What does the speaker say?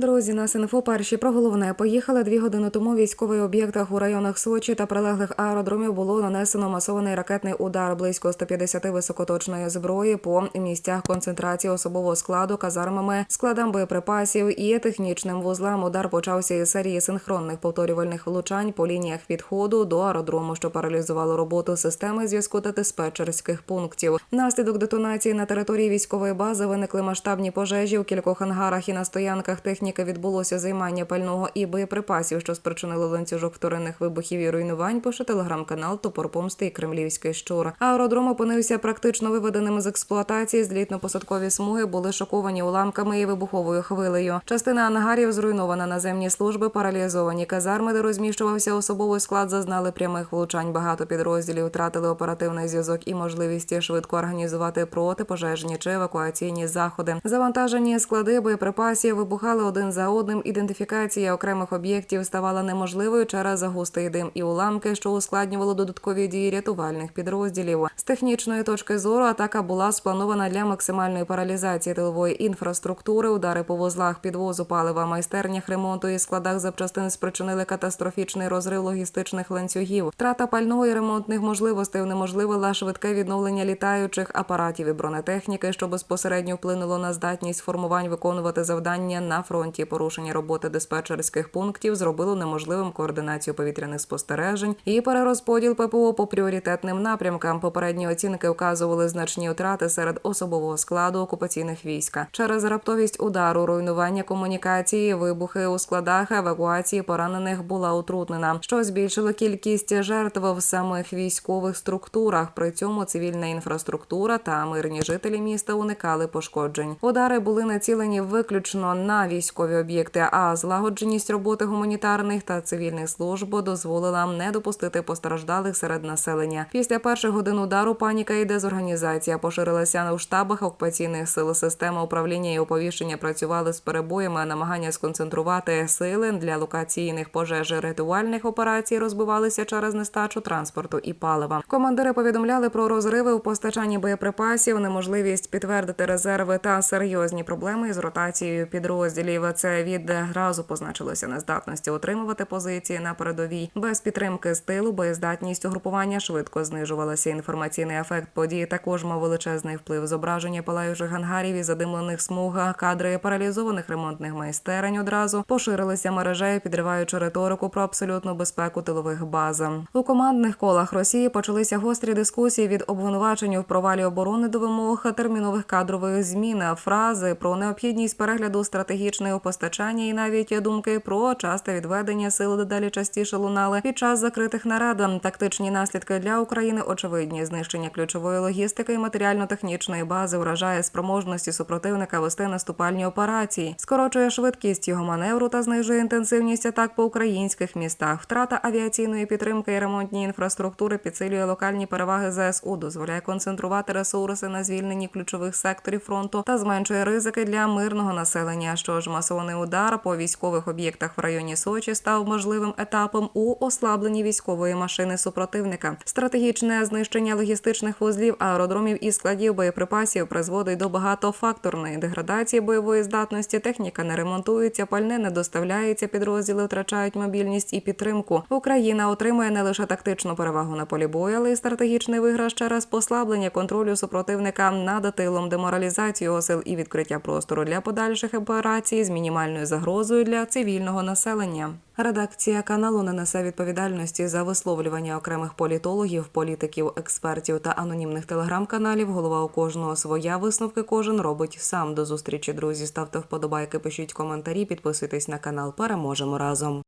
Друзі, нас інфо перші про головне поїхали дві години тому. Військовий об'єктах у районах Сочі та прилеглих аеродромів було нанесено масований ракетний удар близько 150 високоточної зброї по місцях концентрації особового складу, казармами, складам боєприпасів і технічним вузлам. Удар почався із серії синхронних повторювальних влучань по лініях відходу до аеродрому, що паралізувало роботу системи зв'язку та диспетчерських пунктів. Внаслідок детонації на території військової бази виникли масштабні пожежі в кількох ангарах і на стоянках техніки відбулося займання пального і боєприпасів, що спричинило ланцюжок вторинних вибухів і руйнувань. Пише телеграм-канал Топор Помсти і Кремлівський щур. Аеродром опинився практично виведеним з експлуатації. Злітно-посадкові смуги були шоковані уламками і вибуховою хвилею. Частина ангарів зруйнована. Наземні служби паралізовані. Казарми, де розміщувався особовий склад, зазнали прямих влучань. Багато підрозділів втратили оперативний зв'язок і можливість швидко організувати протипожежні чи евакуаційні заходи. Завантажені склади боєприпасів вибухали один за одним. Ідентифікація окремих об'єктів ставала неможливою через густий дим і уламки, що ускладнювало додаткові дії рятувальних підрозділів. З технічної точки зору атака була спланована для максимальної паралізації тилової інфраструктури. Удари по вузлах підвозу палива, майстернях ремонту і складах запчастин спричинили катастрофічний розрив логістичних ланцюгів. Втрата пального і ремонтних можливостей унеможливила швидке відновлення літаючих апаратів і бронетехніки, що безпосередньо вплинуло на здатність формувань виконувати завдання на фронті. Порушення роботи диспетчерських пунктів зробило неможливим координацію повітряних спостережень і перерозподіл ППО по пріоритетним напрямкам. Попередні оцінки вказували значні втрати серед особового складу окупаційних війська через раптовість удару, руйнування комунікації, вибухи у складах евакуації поранених була утруднена, що збільшило кількість жертв в самих військових структурах. При цьому цивільна інфраструктура та мирні жителі міста уникали пошкоджень. Удари були націлені виключно на військові об'єкти. А злагодженість роботи гуманітарних та цивільних служб дозволила не допустити постраждалих серед населення. Після перших годин удару паніка і дезорганізація поширилася у штабах окупаційних сил. Система управління і оповіщення працювали з перебоями. Намагання сконцентрувати сили для локаційних пожеж рятувальних операцій розбивалися через нестачу транспорту і палива. Командири повідомляли про розриви у постачанні боєприпасів, неможливість підтвердити резерви та серйозні проблеми із ротацією підрозділів. Це відразу позначилося нездатності утримувати позиції на передовій. Без підтримки з тилу боєздатність угрупування швидко знижувалася. Інформаційний ефект події також мав величезний вплив. Зображення палаючих ангарів і задимлених смуг, кадри паралізованих ремонтних майстерень одразу поширилися мережею, підриваючи риторику про абсолютну безпеку тилових баз. У командних колах Росії почалися гострі дискусії від обвинувачень у провалі оборони до вимог термінових кадрових змін, фрази про необхідність перегляду стратегічної постачання і навіть думки про часте відведення сил дедалі частіше лунали під час закритих нарад. Тактичні наслідки для України очевидні знищення ключової логістики і матеріально-технічної бази вражає спроможності супротивника вести наступальні операції, скорочує швидкість його маневру та знижує інтенсивність атак по українських містах. Втрата авіаційної підтримки і ремонтні інфраструктури підсилює локальні переваги ЗСУ, дозволяє концентрувати ресурси на звільненні ключових секторів фронту та зменшує ризики для мирного населення. Що ж, масований удар по військових об'єктах в районі Сочі став можливим етапом у ослабленні військової машини супротивника. Стратегічне знищення логістичних вузлів, аеродромів і складів боєприпасів призводить до багатофакторної деградації бойової здатності. Техніка не ремонтується, пальне не доставляється. Підрозділи втрачають мобільність і підтримку. Україна отримує не лише тактичну перевагу на полі бою, але й стратегічний виграш через послаблення контролю супротивника над тилом, деморалізацію сил і відкриття простору для подальших операцій мінімальною загрозою для цивільного населення. Редакція каналу не несе відповідальності за висловлювання окремих політологів, політиків, експертів та анонімних телеграм-каналів. Голова у кожного своя висновки кожен робить сам. До зустрічі, друзі. Ставте вподобайки, пишіть коментарі, підписуйтесь на канал. Переможемо разом.